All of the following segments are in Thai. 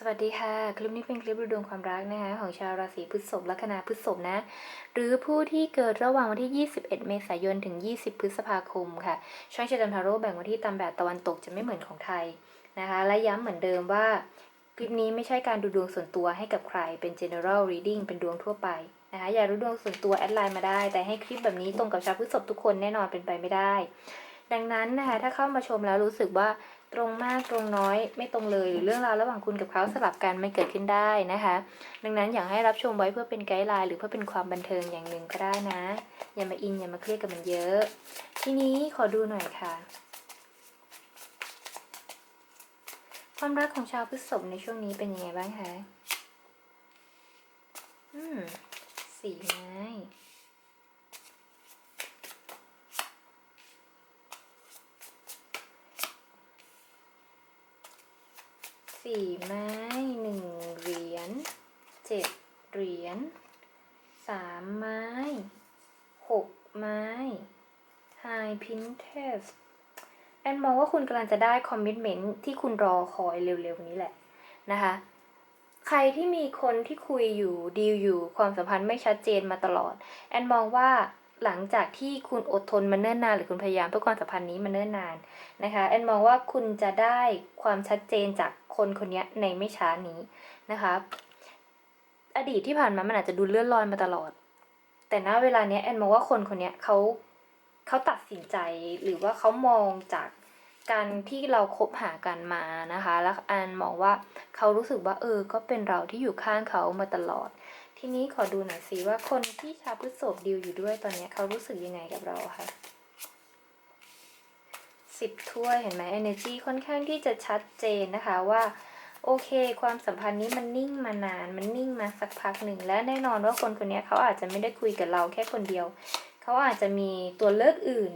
สวัสดีค่ะ คลิปนี้เป็นคลิปดูดวงความรักนะคะของชาวราศีพฤษภลัคนาพฤษภนะ หรือผู้ที่เกิดระหว่างวันที่ 21 เมษายนถึง 20 พฤษภาคมค่ะ ช่องเชดันทาโร่แบ่งวันที่ตามแบบตะวันตกจะไม่เหมือนของไทยนะคะ และย้ำเหมือนเดิมว่า คลิปนี้ไม่ใช่การดูดวงส่วนตัวให้กับใครเป็น general reading เป็นดวงทั่วไปนะคะอย่ารู้ดวงส่วนตัวแอดไลน์มาได้ แต่ให้คลิปแบบนี้ตรงกับชาวพฤษภทุกคนแน่นอนเป็นไปไม่ได้ ดังนั้นนะคะถ้าเข้ามาชมแล้วรู้สึกว่า ตรงมากตรงน้อยไม่ตรงเลยหรือเรื่องราวระหว่างคุณกับเขาสลับกันไมันเกิดขึ้นได้นะคะ ดังนั้นอยากให้รับชมไว้เพื่อเป็นไกด์ไลน์หรือเพื่อเป็นความบันเทิงอย่างหนึ่งก็ได้นะ อย่ามาอินอย่ามาเครียดกับมันเยอะ ทีนี้ขอดูหน่อยค่ะ ความรักของชาวพฤษภในช่วงนี้เป็นยังไงบ้างคะอืมสีไม้ สี่ไม้หนึ่งเหรียญเจ็ดเหรียญสามไม้หกไม้ High Pinterest แอนมองว่าคุณกำลังจะได้คอมมิชเมนต์ที่คุณรอคอยเร็วๆนี้แหละนะคะ ใครที่มีคนที่คุยอยู่ดีลอยู่ความสัมพันธ์ไม่ชัดเจนมาตลอด แอนมองว่าหลังจากที่คุณอดทนมาเนิ่นนานหรือคุณพยายามเพื่อความสัมพันธ์นี้มาเนิ่นนานนะคะ แอนมองว่าคุณจะได้ความชัดเจนจาก คนคนนี้ในไม่ช้านี้นะคะ อดีตที่ผ่านมามันอาจจะดูเลื่อนลอยมาตลอด แต่ณเวลาเนี้ยแอนมองว่าคนคนนี้เขาเขาตัดสินใจหรือว่าเขามองจากการที่เราคบหากันมานะคะ แล้วแอนมองว่าเขารู้สึกว่าเออ ก็เป็นเราที่อยู่ข้างเขามาตลอด ทีนี้ขอดูหน่อยสิว่าคนที่ชาวพฤษภดีลอยู่ด้วยตอนเนี้ยเขารู้สึกยังไงกับเราคะ สิบถ้วยเห็นไหม energy ค่อนข้างที่จะชัดเจนนะคะว่า โอเค ความสัมพันธ์นี้มันนิ่งมานาน มันนิ่งมาสักพักหนึ่ง และแน่นอนว่าคนคนนี้เขาอาจจะไม่ได้คุยกับเราแค่คนเดียว เขาอาจจะมีตัวเลือกอื่น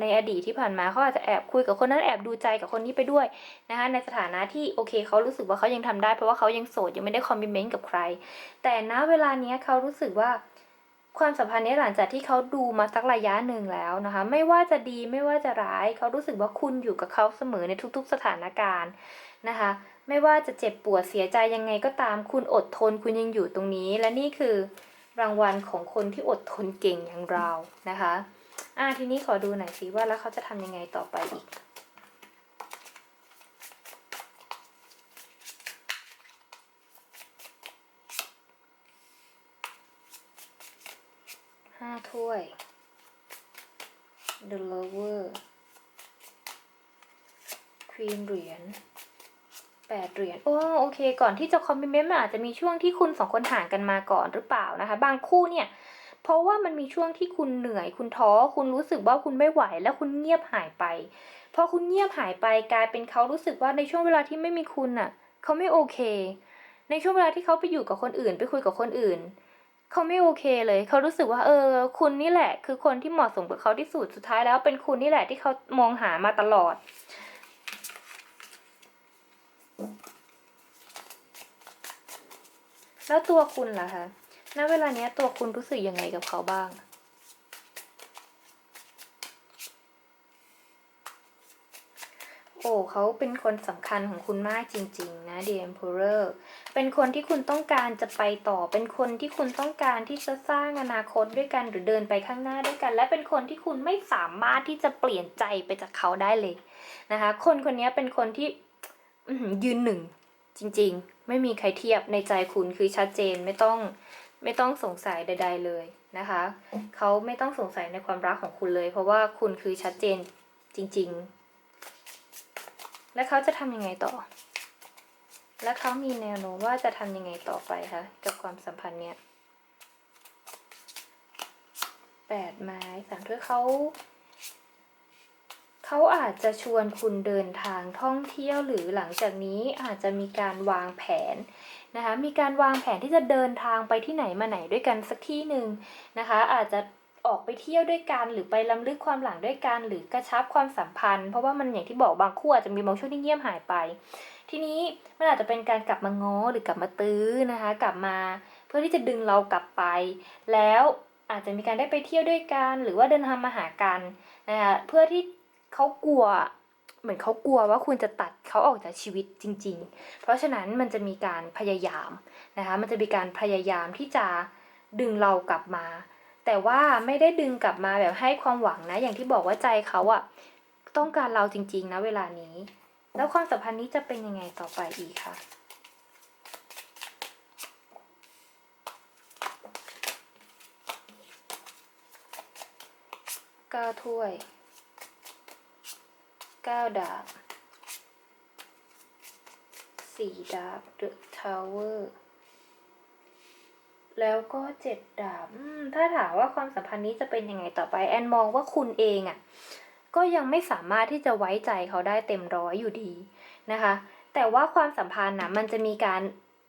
ในอดีตที่ผ่านมาเขาอาจจะแอบคุยกับคนนั้นแอบดูใจกับคนนี้ไปด้วยนะคะในสถานะที่โอเคเขารู้สึกว่าเขายังทำได้เพราะว่าเขายังโสดยังไม่ได้คอมมิชเมนต์กับใคร แต่ณเวลาเนี้ยเขารู้สึกว่า ความสัมพันธ์นี้หลังจากที่เขาดูมาสักระยะหนึ่งแล้วนะคะ ไม่ว่าจะดีไม่ว่าจะร้าย เขารู้สึกว่าคุณอยู่กับเขาเสมอในทุกๆสถานการณ์นะคะ ไม่ว่าจะเจ็บปวดเสียใจยังไงก็ตาม คุณอดทนคุณยังอยู่ตรงนี้ และนี่คือรางวัลของคนที่อดทนเก่งอย่างเรานะคะอ่าทีนี้ขอดูหน่อยสิว่าแล้วเขาจะทำยังไงต่อไปอีก ห้าถ้วย The Lover Queen เหรียญแปดเหรียญโอ้โอเค ก่อนที่จะคอมมิเมนต์มันอาจจะมีช่วงที่คุณสองคนห่างกันมาก่อนหรือเปล่านะคะ บางคู่เนี่ย เพราะว่ามันมีช่วงที่คุณเหนื่อย คุณท้อ คุณรู้สึกว่าคุณไม่ไหว แล้วคุณเงียบหายไป พอคุณเงียบหายไปกลายเป็นเขารู้สึกว่าในช่วงเวลาที่ไม่มีคุณน่ะ เขาไม่โอเค ในช่วงเวลาที่เขาไปอยู่กับคนอื่น ไปคุยกับคนอื่น เขาไม่โอเคเลย เขารู้สึกว่า เออ คุณนี่แหละ คือคนที่เหมาะสมกับเขาที่สุดสุดท้ายแล้วเป็นคุณนี่แหละที่เขามองหามาตลอด แล้วตัวคุณล่ะคะณเวลาเนี้ยตัวคุณรู้สึกยังไงกับเขาบ้างโอ้เขาเป็นคนสำคัญของคุณมากจริง ๆ นะ The Emperor เป็นคนที่คุณต้องการจะไปต่อ เป็นคนที่คุณต้องการที่จะสร้างอนาคตด้วยกันหรือเดินไปข้างหน้าด้วยกัน และเป็นคนที่คุณไม่สามารถที่จะเปลี่ยนใจไปจากเขาได้เลยนะคะ คนคนนี้เป็นคนที่ยืนหนึ่งจริงๆ ไม่มีใครเทียบในใจคุณคือชัดเจนไม่ต้องไม่ต้องสงสัยใด ๆเลยนะคะเขาไม่ต้องสงสัยในความรักของคุณเลย เพราะว่าคุณคือชัดเจนจริง ๆ และเขาจะทำยังไงต่อ และเขามีแนวโน้มว่าจะทำยังไงต่อไปคะกับความสัมพันธ์เนี้ยแปดไม้สามถ้วยเขาเขาอาจจะชวนคุณเดินทางท่องเที่ยวหรือหลังจากนี้อาจจะมีการวางแผนนะคะ มีการวางแผนที่จะเดินทางไปที่ไหนมาไหนด้วยกันสักที่หนึ่งนะคะ อาจจะ ออกไปเที่ยวด้วยกัน หรือไปล้ำลึกความหลังด้วยกัน หรือกระชับความสัมพันธ์ เพราะว่ามันอย่างที่บอกบางคู่อาจจะมีบางช่วงที่เงียบหายไป ทีนี้มันอาจจะเป็นการกลับมาง้อหรือกลับมาตื้อนะคะ กลับมาเพื่อที่จะดึงเรากลับไป แล้วอาจจะมีการได้ไปเที่ยวด้วยกันหรือว่าเดินทางมาหากันนะคะเพื่อที่เขากลัวเหมือนเขากลัวว่าคุณจะตัดเขาออกจากชีวิตจริง ๆ เพราะฉะนั้นมันจะมีการพยายามนะคะ มันจะมีการพยายามที่จะดึงเรากลับมา แต่ว่าไม่ได้ดึงกลับมาแบบให้ความหวังนะ อย่างที่บอกว่าใจเขาอะต้องการเราจริงๆนะเวลานี้ แล้วความสัมพันธ์นี้จะเป็นยังไงต่อไปอีกคะเก้าถ้วยเก้าดาบสี่ดาบ The Tower แล้วก็เจ็ดดาบถ้าถามว่าความสัมพันธ์นี้จะเป็นยังไงต่อไป แอนมองว่าคุณเองอะ่ะ ก็ยังไม่สามารถที่จะไว้ใจเขาได้เต็มร้อยอยู่ดีนะคะ แต่ว่าความสัมพันธ์นะมันจะมีการ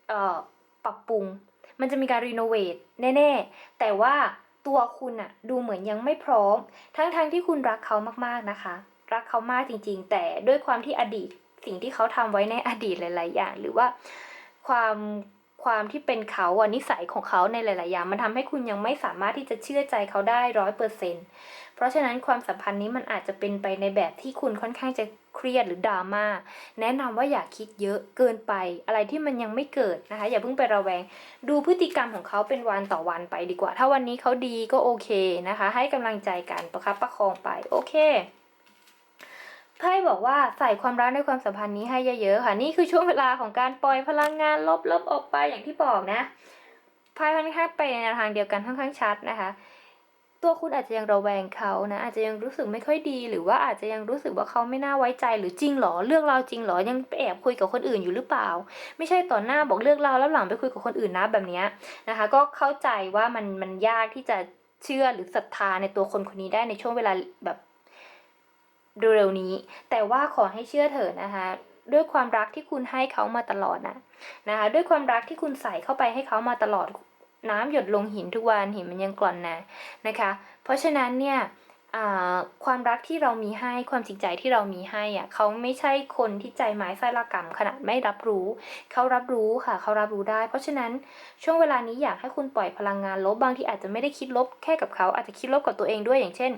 เปรับปรุง มันจะมีการรีโนเวทแน่ๆ แต่ว่าตัวคุณอะดูเหมือนยังไม่พร้อม ทั้งๆทที่คุณรักเขามากๆนะคะ รักเขามากจริง ๆ แต่ด้วยความที่อดีตสิ่งที่เขาทำไว้ในอดีตหลาย ๆ อย่าง หรือว่าความ ความที่เป็นเขาอะนิสัยของเขาในหลาย ๆ อย่าง มันทำให้คุณยังไม่สามารถที่จะเชื่อใจเขาได้ร้อยเปอร์เซ็นเพราะฉะนั้นความสัมพันธ์นี้มันอาจจะเป็นไปในแบบที่คุณค่อนข้างจะเครียดหรือดราม่าแนะนำว่าอย่าคิดเยอะเกินไป อะไรที่มันยังไม่เกิดนะคะ อย่าเพิ่งไประแวง ดูพฤติกรรมของเขาเป็นวันต่อวันไปดีกว่า ถ้าวันนี้เขาดีก็โอเคนะคะ ให้กำลังใจกันประคับประคองไปโอเค บอกว่าใส่ความรักในความสัมพันธ์นี้ให้เยอะๆค่ะ นี่คือช่วงเวลาของการปล่อยพลังงานลบๆออกไปอย่างที่บอกนะไพ่ค่อนข้างไปในแนวทางเดียวกันค่อนข้างชัดนะคะ ตัวคุณอาจจะยังระแวงเขานะอาจจะยังรู้สึกไม่ค่อยดี หรือว่าอาจจะยังรู้สึกว่าเขาไม่น่าไว้ใจหรือจริงหรอเลือกเราจริงหรอยังแอบคุยกับคนอื่นอยู่หรือเปล่า ไม่ใช่ต่อหน้าบอกเลือกเราแล้วหลังไปคุยกับคนอื่นนะแบบนี้นะคะ ก็เข้าใจว่ามันมันยากที่จะเชื่อหรือศรัทธาในตัวคนคนนี้ได้ในช่วงเวลาแบบ เร็วๆนี้ แต่ว่าขอให้เชื่อเถอะนะคะ ด้วยความรักที่คุณให้เขามาตลอดนะนะคะ ด้วยความรักที่คุณใส่เข้าไปให้เขามาตลอดน้ำหยดลงหินทุกวันหินมันยังกร่อนนะนะคะ เพราะฉะนั้นเนี่ยความรักที่เรามีให้ความจริงใจที่เรามีให้อะเขาไม่ใช่คนที่ใจไม้ไส้ละกรรมขนาดไม่รับรู้ เขารับรู้ค่ะ เขารับรู้ได้ เพราะฉะนั้นช่วงเวลานี้อยากให้คุณปล่อยพลังงานลบบางที่อาจจะไม่ได้คิดลบแค่กับเขาอาจจะคิดลบกับตัวเองด้วยอย่างเช่น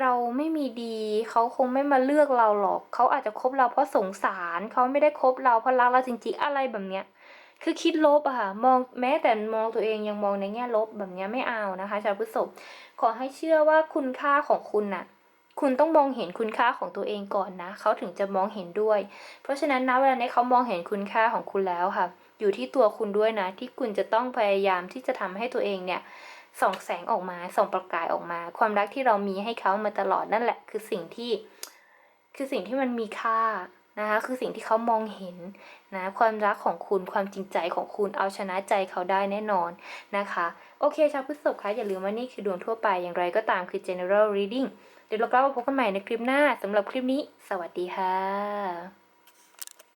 เราไม่มีดีเขาคงไม่มาเลือกเราหรอกเขาอาจจะคบเราเพราะสงสารเขาไม่ได้คบเราเพราะรักเราจริงๆอะไรแบบเนี้ย คือคิดลบอะค่ะมองแม้แต่มองตัวเองยังมองในแง่ลบแบบเนี้ยไม่เอานะคะชาวพฤษภขอให้เชื่อว่าคุณค่าของคุณน่ะ คุณต้องมองเห็นคุณค่าของตัวเองก่อนนะเขาถึงจะมองเห็นด้วย เพราะฉะนั้นนะเวลานี้เขามองเห็นคุณค่าของคุณแล้วค่ะ อยู่ที่ตัวคุณด้วยนะ ที่คุณจะต้องพยายามที่จะทำให้ตัวเองเนี่ย ส่องแสงออกมาส่องประกายออกมา ความรักที่เรามีให้เขามาตลอดนั่นแหละ คือสิ่งที่ คือสิ่งที่มันมีค่านะคะ คือสิ่งที่เขามองเห็นนะความรักของคุณความจริงใจของคุณเอาชนะใจเขาได้แน่นอนนะคะ โอเคชาวพฤษภคะอย่าลืมว่านี่คือดวงทั่วไปอย่างไรก็ตามคือ general reading เดี๋ยวเรากลับมาพบกันใหม่ในคลิปหน้าสำหรับคลิปนี้ สวัสดีค่ะ